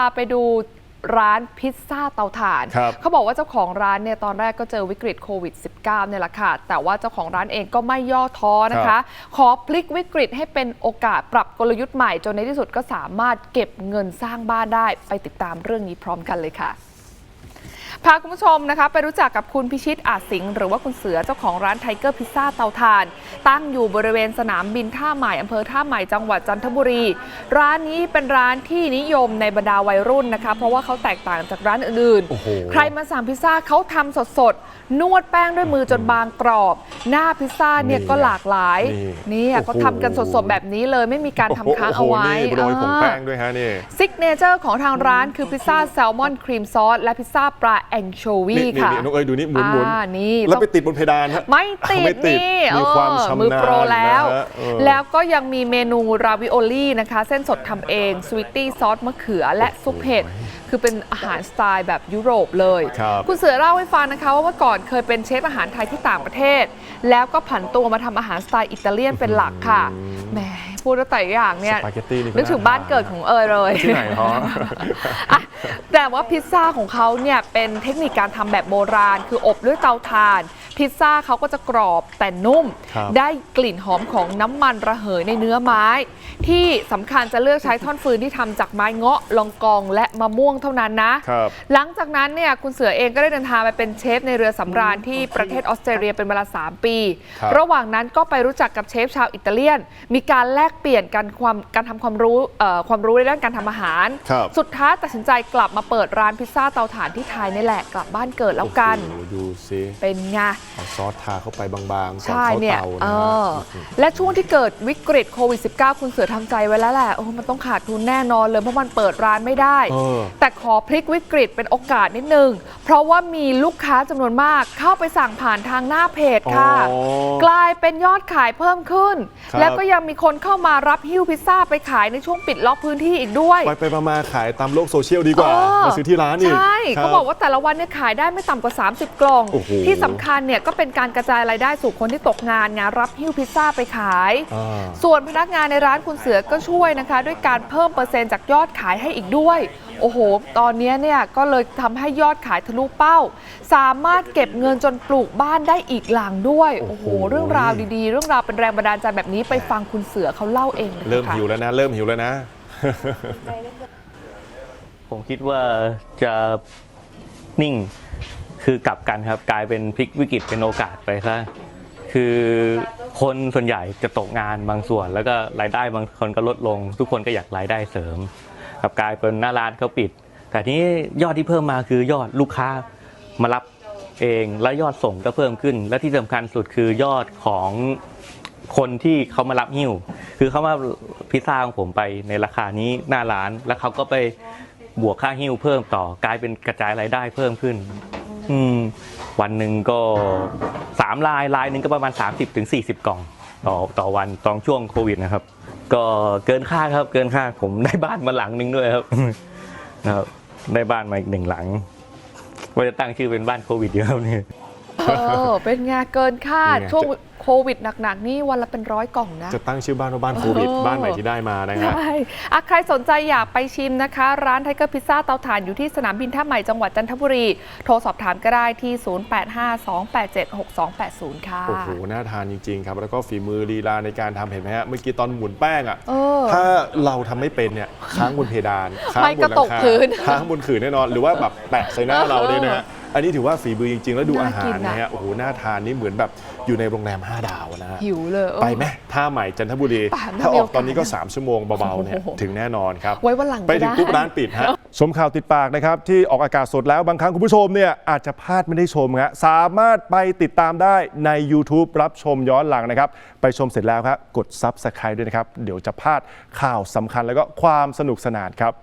าไปดูร้านพิซซ่าเตาถ่าน ครับเขาบอกว่าเจ้าของร้านเนี่ยตอนแรกก็เจอวิกฤตโควิด -19 เนี่ยแหละค่ะ แต่ว่าเจ้าของร้านเองก็ไม่ย่อท้อนะคะขอพลิกวิกฤตให้เป็นโอกาสปรับกลยุทธ์ใหม่ จนในที่สุดก็สามารถเก็บเงินสร้างบ้านได้ไปติดตามเรื่องนี้พร้อมกันเลยค่ะ พาคุณผู้ชมนะคะไปรู้จักกับคุณพิชิตอาจสิงห์หรือว่าคุณเสือเจ้าของร้านไทเกอร์พิซซ่าเตาถ่าน ตั้งอยู่บริเวณสนามบินท่าใหม่อำเภอท่าใหม่จังหวัดจันทบุรี ร้านนี้เป็นร้านที่นิยมในบรรดาวัยรุ่นนะคะ เพราะว่าเขาแตกต่างจากร้านอื่นโอ้โหใครมาสั่งพิซซ่าเขาทำสดๆ นวดแป้งด้วยมือจนบางกรอบ หน้าพิซซ่าเนี่ยนี่ก็หลากหลายนี่นี่โอ้โหเขาทำกันสดๆแบบนี้เลยไม่มีการทำค้างเอาไว้โโหนี่โรยผงแป้งด้วยฮะนี่ซิกเนเจอร์ของทางร้านคือพิซซ่าแซลมอนครีมซอสและพิซซ่าปลาแองโชวีนี่นี่ค่ะนี่น้องเอ้ยดูนี่หมุนหมุนอ่านี่แล้วต้องไปติดบนเพดานฮะไม่ติดไม่ติดนี่มีความเออชำนาญมือโปรแล้วนะฮะเออแล้วก็ยังมีเมนูราวิโอลี่นะคะ เส้นสดทำเองสวีตตี้ซอสมะเขือและซุปเห็ดคือเป็นอาหารสไตล์แบบยุโรปเลยครับคุณเสือเล่าให้ฟังนะคะ ว่าเมื่อก่อนเคยเป็นเชฟอาหารไทยที่ต่างประเทศ แล้วก็ผันตัวมาทำอาหารสไตล์อิตาเลียนเป็นหลักค่ะ แหมพูดแล้วแต่อย่างเนี่ยสปาเกตตี้นี่ก็นึกถึงบ้านเกิดของเอยเลยที่ไหนฮะอะ แต่ว่าพิซซ่าของเขาเนี่ยเป็นเทคนิคการทำแบบโบราณ คืออบด้วยเตาถ่าน พิซซ่าเขาก็จะกรอบแต่นุ่ม ครับได้กลิ่นหอมของน้ำมันระเหยในเนื้อไม้ ที่สำคัญจะเลือกใช้ท่อนฟืนที่ทำจากไม้เงาะลองกองและมะม่วงเท่านั้นนะ ครับ หลังจากนั้นเนี่ยคุณเสือเองก็ได้เดินทางไปเป็นเชฟในเรือสำราญที่ประเทศออสเตรเลียเป็นเวลา 3 ปี ครับ ระหว่างนั้นก็ไปรู้จักกับเชฟชาวอิตาเลียน มีการแลกเปลี่ยนกันความการทำความรู้เอ่อความรู้ในด้านการทำอาหาร ครับ สุดท้ายตัดสินใจกลับมาเปิดร้านพิซซ่าเตาถ่านที่ไทยนี่แหละกลับบ้านเกิดแล้วกัน โอ้โหดูสิเป็นไง เอาซอสทาเข้าไปบางๆก่อนใช่เข้าเนี่ยเตาเอนะอและช่วงที่เกิดวิกฤตโควิด -19 คุณเสือทำใจไว้แล้วแหละ โอ้มันต้องขาดทุนแน่นอนเลย เพราะมันเปิดร้านไม่ได้ เออ แต่ขอพลิกวิกฤตเป็นโอกาสนิดนึง เพราะว่ามีลูกค้าจำนวนมากเข้าไปสั่งผ่านทางหน้าเพจค่ะ อ๋อ กลายเป็นยอดขายเพิ่มขึ้น ครับ แล้วก็ยังมีคนเข้ามารับฮิ้วพิซซ่าไปขายในช่วงปิดล็อกพื้นที่อีกด้วย ไปไปมาๆขายตามโลกโซเชียลดีกว่าเออมาซื้อที่ร้านอีกใช่ครั เขาบอกว่าแต่ละวันเนี่ยขายได้ไม่ต่ำกว่า 30 กล่อง โอ้โหที่สำคัญเนี่ยก็เป็นการกระจายรายได้สู่คนที่ตกงานไงรับฮิ้วพิซซ่าไปขาย อ่า ส่วนพนักงานในร้านคุณเสือก็ช่วยนะคะ ด้วยการเพิ่มเปอร์เซ็นต์จากยอดขายให้อีกด้วย โอ้โห ตอนนี้เนี่ยก็เลยทำให้ยอดขายทะลุเป้า สามารถเก็บเงินจนปลูกบ้านได้อีกหลังด้วยโอ้โอ้โหโห เรื่องราวดีๆ เรื่องราวเป็นแรงบันดาลใจแบบนี้ไปฟังคุณเสือเขาเล่าเองเลยเริ่มค่ะ หิวแล้วนะ เริ่มหิวแล้วนะ ผมคิดว่าจะนิ่งคือกลับกันครับ กลายเป็นพลิกวิกฤตเป็นโอกาสไปซะคือคนส่วนใหญ่จะตกงานบางส่วน แล้วก็รายได้บางคนก็ลดลง ทุกคนก็อยากรายได้เสริมกลับกลายเป็นหน้าร้านเขาปิด แต่นี้ยอดที่เพิ่มมาคือยอดลูกค้ามารับเองและยอดส่งก็เพิ่มขึ้น และที่สำคัญสุดคือยอดของคนที่เขามารับหิ้ว คือเขามาพิซซ่าของผมไปในราคานี้หน้าร้าน แล้วเขาก็ไป บวกค่าหิ้วเพิ่มต่อกลายเป็นกระจายรายได้เพิ่มขึ้น อืม วันหนึ่งก็สามลายลายหนึ่งก็ประมาณ 30-40ถึง40 กล่อง ต่อต่อวันตอนช่วงโควิดนะครับ ก็เกินคาดครับเกินคาดผมได้บ้านมาหลังหนึ่งด้วยครับนะครับได้บ้านมาอีกหนึ่งหลังว่าจะตั้งชื่อเป็นบ้านโควิดเดียวครับนี่เออเป็นไงเกินคาดนี่ไง ช่วง โควิดหนักๆ นี่วันละเป็นร้อยกล่องนะ จะตั้งชื่อบ้านว่าบ้านโควิดเออบ้านใหม่ที่ได้มานะฮะใช่อะใครสนใจอยากไปชิมนะคะ ร้านไทเกอร์พิซซ่าเตาถ่านอยู่ที่สนามบินท่าใหม่จังหวัดจันทบุรี โทรสอบถามก็ได้ที่ 0852876280 ค่ะ โอ้โห น่าทานจริงๆครับ แล้วก็ฝีมือลีลาในการทำเห็นไหมฮะ เมื่อกี้ตอนหมุนแป้งอะเออถ้าเราทำไม่เป็นเนี่ยค้างบนเพดานค้างไม่บนก็หลัตงกคาพื้นค้างบนขื่อแน่นอน หรือว่าแบบแปะใส่หน้าเราเนี่ยนะฮะ อันนี้ถือว่าฝีมือจริง ๆ แล้วดูน่าอาหากิรนอะนะฮะโอ้โหน่าทานนี่เหมือนแบบอยู่ในโรงแรม 5 ดาวนะฮะหิวเลยเออ ไปไหมท่าใหม่จันทบุรีไปถ้าถ้ามีอโออกกาสตอนนี้ก็ 3 ชั่วโมงเบาๆเนี่ยโอ้โหถึงแน่นอนครับไว้วันหลังไปก็ถึงได้ ปุ๊บร้านปิดฮะ ชมข่าวติดปากนะครับ ที่ออกอากาศสดแล้วบางครั้งคุณผู้ชมเนี่ยอาจจะพลาดไม่ได้ชมฮะสามารถไปติดตามได้ใน YouTube รับชมย้อนหลังนะครับ ไปชมเสร็จแล้วครับกด Subscribe ด้วยนะครับ เดี๋ยวจะพลาดข่าวสำคัญแล้วก็ความสนุกสนานครับ